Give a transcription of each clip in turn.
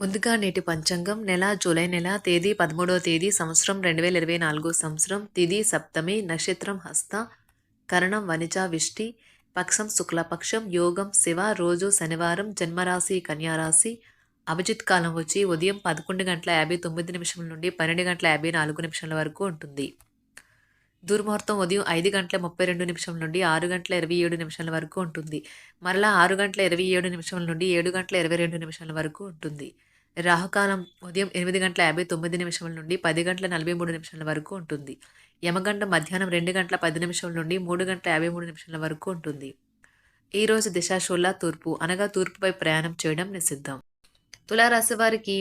ముందుగా నేటి పంచాంగం నెల జూలై నెల తేదీ పదమూడవ తేదీ సంవత్సరం రెండు వేల ఇరవై నాలుగు సంవత్సరం తిది సప్తమి నక్షత్రం హస్త కరణం వనిజ విష్టి పక్షం శుక్లపక్షం యోగం శివ రోజు శనివారం జన్మరాశి కన్యారాశి అభిజిత్ కాలం వచ్చి ఉదయం పదకొండు గంటల యాభై తొమ్మిది నిమిషం నుండి పన్నెండు గంటల యాభై నాలుగు నిమిషాల వరకు ఉంటుంది. దుర్ముహూర్తం ఉదయం ఐదు గంటల ముప్పై రెండు నిమిషం నుండి ఆరు గంటల ఇరవై ఏడు నిమిషాల వరకు ఉంటుంది. మరలా ఆరు గంటల ఇరవై ఏడు నిమిషం నుండి ఏడు గంటల ఇరవై రెండు నిమిషాల వరకు ఉంటుంది. రాహుకాలం ఉదయం ఎనిమిది గంటల యాభై తొమ్మిది నిమిషాల నుండి పది గంటల నలభై మూడు నిమిషాల వరకు ఉంటుంది. యమగంట మధ్యాహ్నం రెండు గంటల పది నిమిషాల నుండి మూడు గంటల యాభై మూడు నిమిషాల వరకు ఉంటుంది. ఈరోజు దిశాశూల తూర్పు అనగా తూర్పుపై ప్రయాణం చేయడం నిషిద్ధం. తులారాశి వారికి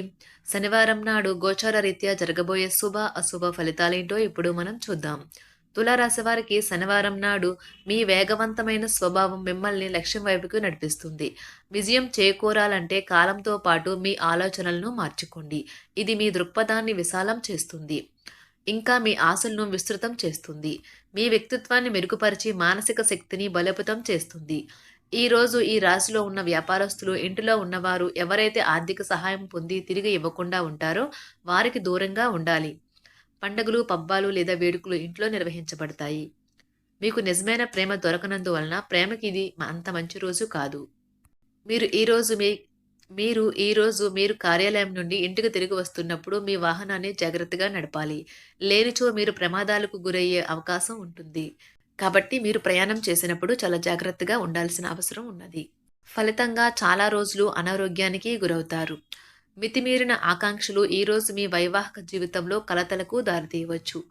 శనివారం నాడు గోచార రీత్యా జరగబోయే శుభ అశుభ ఫలితాలేంటో ఇప్పుడు మనం చూద్దాం. తులారాశి వారికి శనివారం నాడు మీ వేగవంతమైన స్వభావం మిమ్మల్ని లక్ష్యం వైపుకు నడిపిస్తుంది. విజయం చేకూరాలంటే కాలంతో పాటు మీ ఆలోచనలను మార్చుకోండి. ఇది మీ దృక్పథాన్ని విశాలం చేస్తుంది. ఇంకా మీ ఆశలను విస్తృతం చేస్తుంది. మీ వ్యక్తిత్వాన్ని మెరుగుపరిచి మానసిక శక్తిని బలోపేతం చేస్తుంది. ఈరోజు ఈ రాశిలో ఉన్న వ్యాపారస్తులు ఇంటిలో ఉన్నవారు ఎవరైతే ఆర్థిక సహాయం పొంది తిరిగి ఇవ్వకుండా ఉంటారో వారికి దూరంగా ఉండాలి. పండుగలు పబ్బాలు లేదా వేడుకలు ఇంట్లో నిర్వహించబడతాయి. మీకు నిజమైన ప్రేమ దొరకనందువలన ప్రేమకి ఇది అంత మంచి రోజు కాదు. మీరు ఈరోజు మీ మీరు ఈరోజు మీరు కార్యాలయం నుండి ఇంటికి తిరిగి వస్తున్నప్పుడు మీ వాహనాన్ని జాగ్రత్తగా నడపాలి. లేనిచో మీరు ప్రమాదాలకు గురయ్యే అవకాశం ఉంటుంది. కాబట్టి మీరు ప్రయాణం చేసినప్పుడు చాలా జాగ్రత్తగా ఉండాల్సిన అవసరం ఉన్నది. ఫలితంగా చాలా రోజులు అనారోగ్యానికి గురవుతారు. మితిమీరిన ఆకాంక్షలు ఈరోజు మీ వైవాహిక జీవితంలో కలతలకు దారితీయవచ్చు.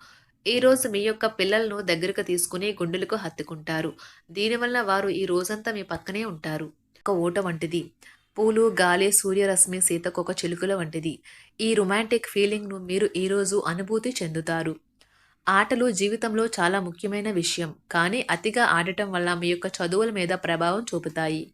ఈరోజు మీ యొక్క పిల్లలను దగ్గరకు తీసుకుని గుండెలకు హత్తుకుంటారు. దీనివల్ల వారు ఈ రోజంతా మీ పక్కనే ఉంటారు. ఒక ఓట వంటిది. పూలు గాలి సూర్యరశ్మి సీతకొక చిలుకల వంటిది. ఈ రొమాంటిక్ ఫీలింగ్ను మీరు ఈరోజు అనుభూతి చెందుతారు. ఆటలు జీవితంలో చాలా ముఖ్యమైన విషయం. కానీ అతిగా ఆడటం వల్ల మీ యొక్క చదువుల మీద ప్రభావం చూపుతాయి.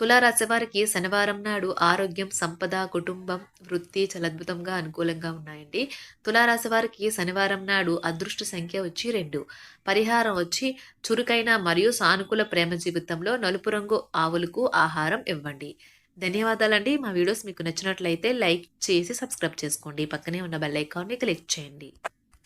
తులారాశి వారికి శనివారం నాడు ఆరోగ్యం సంపద కుటుంబం వృత్తి చాలా అద్భుతంగా అనుకూలంగా ఉన్నాయండి. తులారాశి వారికి శనివారం నాడు అదృష్ట సంఖ్య వచ్చి రెండు. పరిహారం వచ్చి చురుకైన మరియు సానుకూల ప్రేమ జీవితంలో నలుపు రంగు ఆవులకు ఆహారం ఇవ్వండి. ధన్యవాదాలండి. మా వీడియోస్ మీకు నచ్చినట్లయితే లైక్ చేసి సబ్స్క్రైబ్ చేసుకోండి. పక్కనే ఉన్న బెల్ ఐకాన్ని క్లిక్ చేయండి.